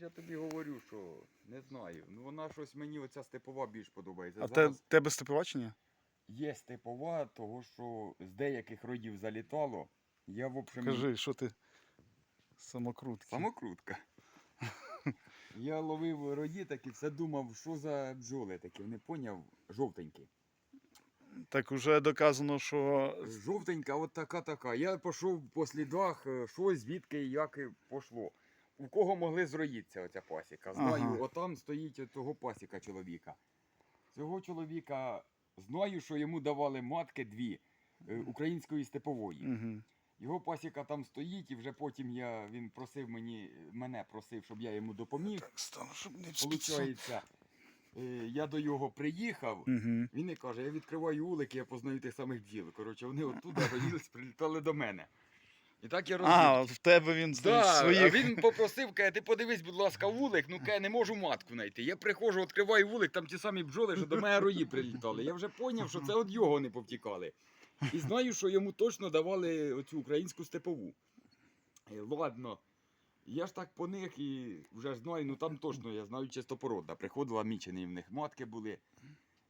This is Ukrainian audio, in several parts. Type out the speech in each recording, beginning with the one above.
ж я тобі говорю, що не знаю. Ну вона щось мені оця степова більш подобається. А те, Зараз тебе степова чи ні? є степова, того що з деяких родів залітало. Я, в общем, Кажи, що ти самокрутки. самокрутка. Я ловив роді такі, все думав, що за бджоли такі, не поняв, жовтенькі. Так уже доказано, що Жовтенька, от така така. Я пішов по слідах, е, що звідки як і пошло. У кого могли зроїтися оця пасіка? Знаю, Ага. отам стоїть того пасіка чоловіка. Цього чоловіка знаю, що йому давали матки дві е, української степової. угу. Його пасіка там стоїть, і вже потім я, він просив мені, мене просив, щоб я йому допоміг. Получається, е, я до його приїхав. Угу. Він і каже, я відкриваю улики, я познаю тих самих бджіл. Коротше, вони оттуда роїлись, прилітали до мене. І так я розвів. А, в тебе він Да, своїх. а він попросив, каже, ти подивись, будь ласка, вулик, ну каже, не можу матку знайти. Я приходжу, відкриваю вулик, там ті самі бджоли, що до мене рої прилітали. Я вже зрозумів, що це від його не повтікали. І знаю, що йому точно давали оцю українську степову. Е, Ладно. Я ж так по них і вже знаю, ну там точно, я знаю, чистопородна. Приходила мічені в них матки були.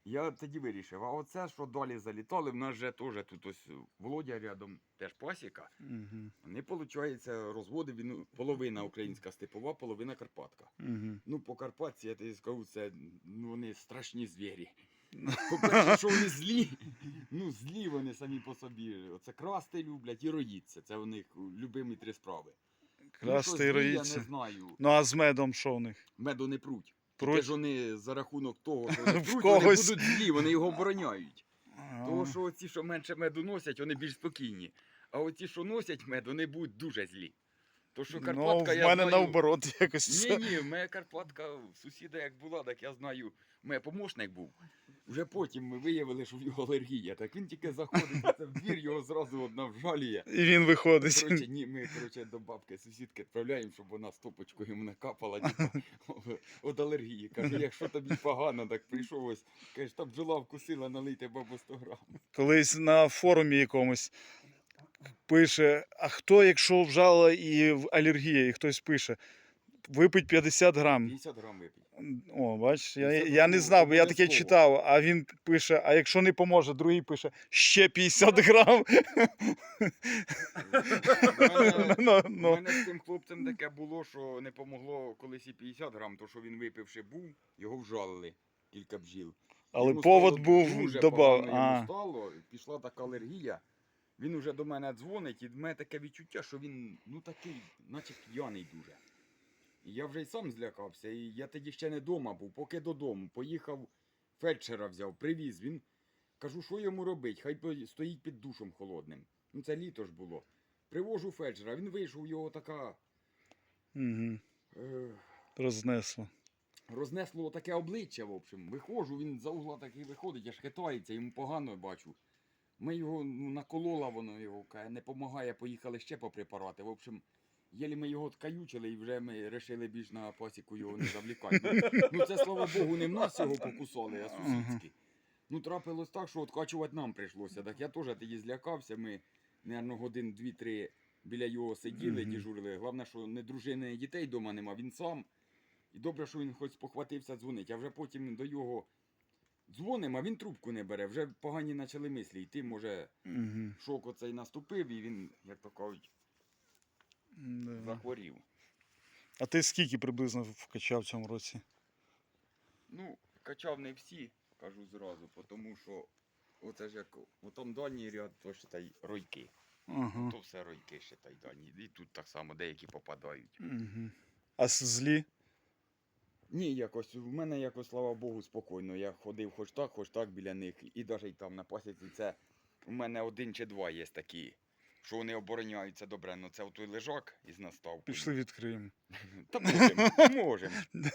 Я тоді вирішив, а оце, що далі залітали, в нас же теж тут ось Володя рядом теж пасіка. Угу. Вони, виходить, розводи він ну, половина українська степова, половина Карпатка. Угу. Ну, по Карпатці, я тобі скажу, це ну, вони страшні звірі. По-перше, що вони злі, ну злі вони самі по собі. Оце красти люблять і роїться. Це у них любимі три справи. Ну, Красти і злі, Я роїться. не знаю. Ну а з медом що в них? Меду не пруть. Пруть? Те ж вони за рахунок того, що вони когось. вони будуть злі, вони його обороняють. Тому Того, що оці, що менше меду носять, вони більш спокійні. А оці, що носять мед, вони будуть дуже злі. То, що ну, Карпатка, в я мене знаю... наоборот якось. Ні, ні, в мене Карпатка сусіда як була, так я знаю, в мене помощник був. Вже потім ми виявили, що в його алергія. Так він тільки заходить оце в двір, його зразу одна вжалює. І він виходить. Коротше, ні, ми коротше, до бабки сусідки відправляємо, щоб вона стопочкою йому накапала типу, від алергії. Каже, якщо тобі погано, так прийшов ось. Каже, та бджола вкусила, налийте бабу 100 грам. Колись на форумі якомусь пише: а хто, якщо вжала і алергія, і хтось пише, випить 50 грам. 50 грам випій. О, бачиш, я, я не знав, бо я таке обов'язково. читав, а він пише: а якщо не поможе, другий пише ще 50 грам. мене- Ну, У ну. мене з цим хлопцем таке було, що не помогло колись і 50 грам, то що він випивши був, його вжалили кілька бджіл. Але Йому повод стало був дуже добав. погано А, стало, пішла така алергія. Він уже до мене дзвонить, і в мене таке відчуття, що він ну такий, наче п'яний дуже. І я вже й сам злякався, і я тоді ще не вдома був, поки додому. Поїхав, фельдшера взяв, привіз. Він кажу, що йому робить? Хай стоїть під душем холодним. Ну це літо ж було. Привожу фельдшера, він вийшов, його така. угу. Е, Рознесло. рознесло таке обличчя, в общем. Виходжу, він за угла такий виходить, аж хитається, йому погано бачу. Ми його ну, наколола, воно його каже, не допомагає, поїхали ще по препарати. В общем, єлі ми його ткаючили і вже ми вирішили більш на пасіку його не завлікати. Ну, ну це слава Богу, не в нас його покусали, а сусідські. Ну трапилось так, що откачувати нам прийшлося. Так я теж тоді злякався. Ми, мабуть, годин дві-три біля його сиділи, діжурили. Головне, що не дружини, не дітей вдома нема, він сам. І добре, що він хоч спохватився дзвонить, а вже потім до його дзвонимо, а він трубку не бере. Вже погані почали мислі йти, може, шок оцей наступив, і він, як то кажуть, захворів. А ти скільки приблизно вкачав в цьому році? Ну, качав не всі, кажу зразу, тому що оце ж як у там дальній ряд, то считай ройки. Ага. То все ройки, считай дальні. І тут так само деякі попадають. Угу. А злі? Ні, якось в мене якось, слава Богу, спокійно. Я ходив хоч так, хоч так біля них. І навіть там на пасіці це у мене один чи два є такі, що вони обороняються добре. Ну це той лежак із наставкою. Пішли відкриємо. Та можемо, можемо.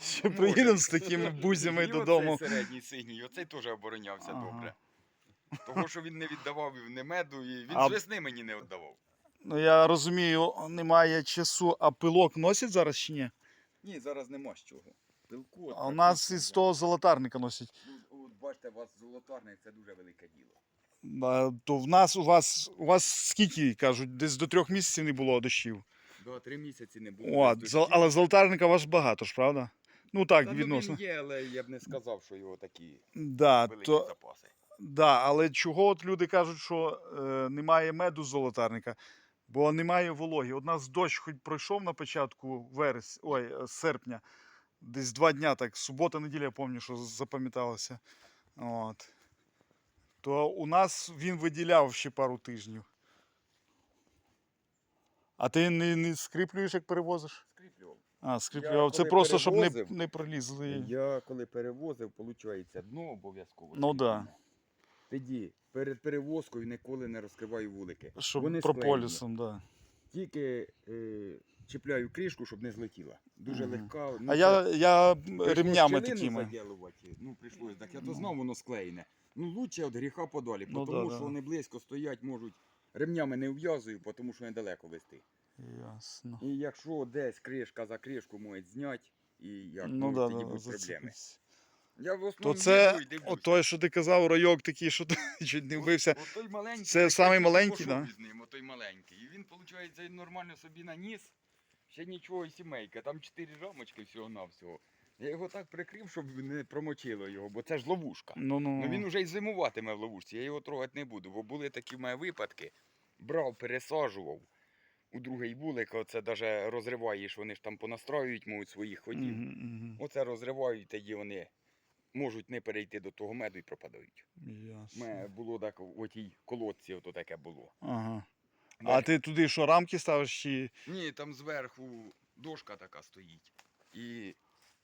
Ще приїдемо з такими бузями І додому. Оцей середній синій, оцей теж оборонявся Ага. добре. Того, що він не віддавав не меду, і він А- з весни мені не віддавав. Ну я розумію, немає часу, а пилок носять зараз чи ні? Ні, зараз нема з чого. Пилку. от А у нас практично із того золотарника носять. Ну, От бачите, у вас золотарник це дуже велике діло. То в нас у вас у вас скільки кажуть, десь до трьох місяців не було дощів. Да, три місяці не було. О, дощів. але золотарника ваш багато ж, правда? Ну так, Та, ну, відносно. Він є, але я б не сказав, що його такі Да, великі то, запаси. да, але чого от люди кажуть, що е, немає меду з золотарника? Бо немає вологи. У нас дощ хоч пройшов на початку верес, ой, е, серпня, десь два дня, так, субота, неділя, я пам'ятаю, що запам'яталося. От. То у нас він виділяв ще пару тижнів. А ти не, не скріплюєш, як перевозиш? Скріплював. А, скріплював. Це коли просто, щоб не, перевозив, не пролізли. Я коли перевозив, виходить, дно обов'язково. Ну да. Тоді перед перевозкою ніколи не розкриваю вулики. Щоб Вони прополісом, так. Да. Тільки е, чіпляю кришку, щоб не злетіла. Дуже Мгм. легка. А я, я ремнями щілину такими. заділувати. Ну, прийшлось, так я то Ну. знав, воно склеєне. Ну, лучше від гріха подалі, Ну, тому да, що да. вони близько стоять, можуть. Ремнями не в'язую, тому що недалеко вести. Ясно. І якщо десь кришка за кришку можуть зняти, і як Ну да, тоді да, будуть проблеми. Я в То основному це їду і дивлюся. от той, що ти казав, райок такий, що ти чуть не вбився. от той маленький, Це такий, самий маленький, да? із ним, отой маленький. І він, виходить, нормально собі наніс. Ще нічого і сімейка. Там чотири рамочки всього-навсього. Я його так прикрив, щоб не промочило його, бо це ж ловушка. Ну, ну, Ну він уже й зимуватиме в ловушці, я його трогати не буду, бо були такі в мене випадки. Брав, пересаджував. У другий вулик, оце навіть розриваєш, вони ж там понастроюють, мовуть, своїх ходів. Мгм, мгм. Оце розривають, тоді вони можуть не перейти до того меду і пропадають. У Ясно. мене було так в тій колодці, ото таке було. Ага. А ти туди що, рамки ставиш чи. Ні, там зверху дошка така стоїть. І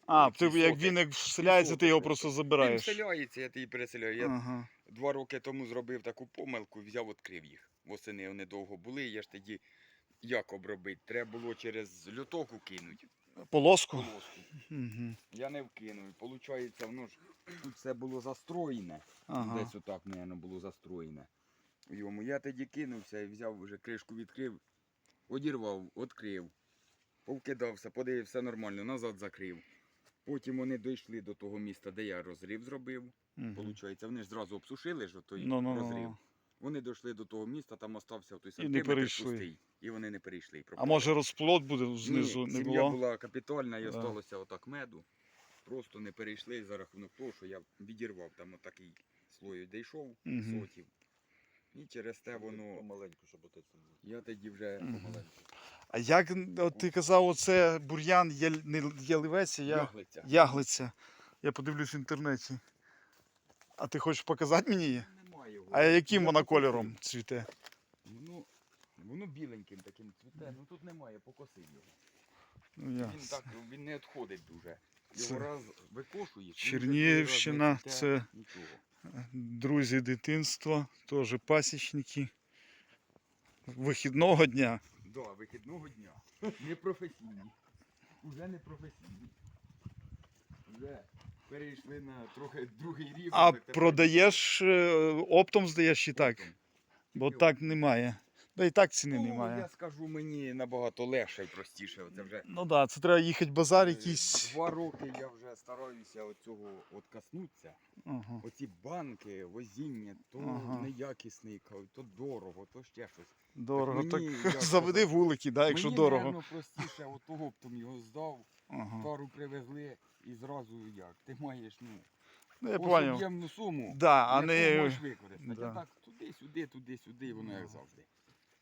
А, ти, як він як вселяється, ти його просто. просто він забираєш. вселяється, я її переселяю. Я Ага. два роки тому зробив таку помилку, взяв, відкрив їх. Восени вони довго були, я ж тоді як обробити? Треба було через лютоку кинути. Полоску? Полоску. Угу. Я не вкинув. Получається, воно ж тут все було застроєне. Ага. Десь отак, мабуть, було застроєне. Йому. Я тоді кинувся і взяв вже кришку відкрив, одірвав, відкрив, повкидався, подивився нормально, назад закрив. Потім вони дійшли до того міста, де я розрив зробив. Получається, вони ж зразу обсушили ж той Ну, ну, розрив. ну. Вони дійшли до того міста, там остався той не сантиметр пустий. І вони не перейшли. і А може розплод буде знизу, Ні, не сім'я була капітальна і Да. осталося отак меду. Просто не перейшли за рахунок того, що я відірвав там отакий слой дійшов, Мгм. сотів. І через те воно. Помаленьку, щоб отець не був. Я тоді вже помаленьку. А як от ти казав, оце бур'ян яль... не ялівець, а я... Яглиця. яглиця. Я подивлюсь в інтернеті. А ти хочеш показати мені її? Немає його. А яким Я вона кольором цвіте? Воно, воно біленьким таким цвіте, ну тут немає, покосив його. Ну, Він ясно. так, він не відходить дуже. Це Чернігівщина, це- Друзі дитинства, теж пасічники. Вихідного дня. Да, вихідного дня. Не професійні. Уже не професійні. Вже перейшли на трохи другий рівень. А продаєш е, оптом здаєш і так, бо так немає. Да і так ціни Ну, немає. Я скажу, мені набагато легше і простіше. Оце вже Ну так, да, це треба їхати базар е, якийсь. два роки я вже стараюся оцього от коснутися. Ага. Оці банки, возіння, то Ага. неякісний, то дорого, то ще щось. Дорого. Так, мені, як заведи вулики, да, якщо Мені, дорого. напевно, простіше от оптом його здав, Ага. тару привезли і зразу як. Ти маєш, ну, Ну, я ось суму. Да, а не. можеш використати. да. А так туди-сюди, туди-сюди, воно як Ну, завжди.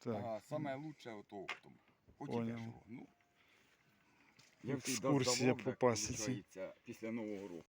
Так. А саме лучше ото оптом. Хоч і Поняв. дешево. Ну, як ти в курсі, я по пасіці. виходить, Після Нового року.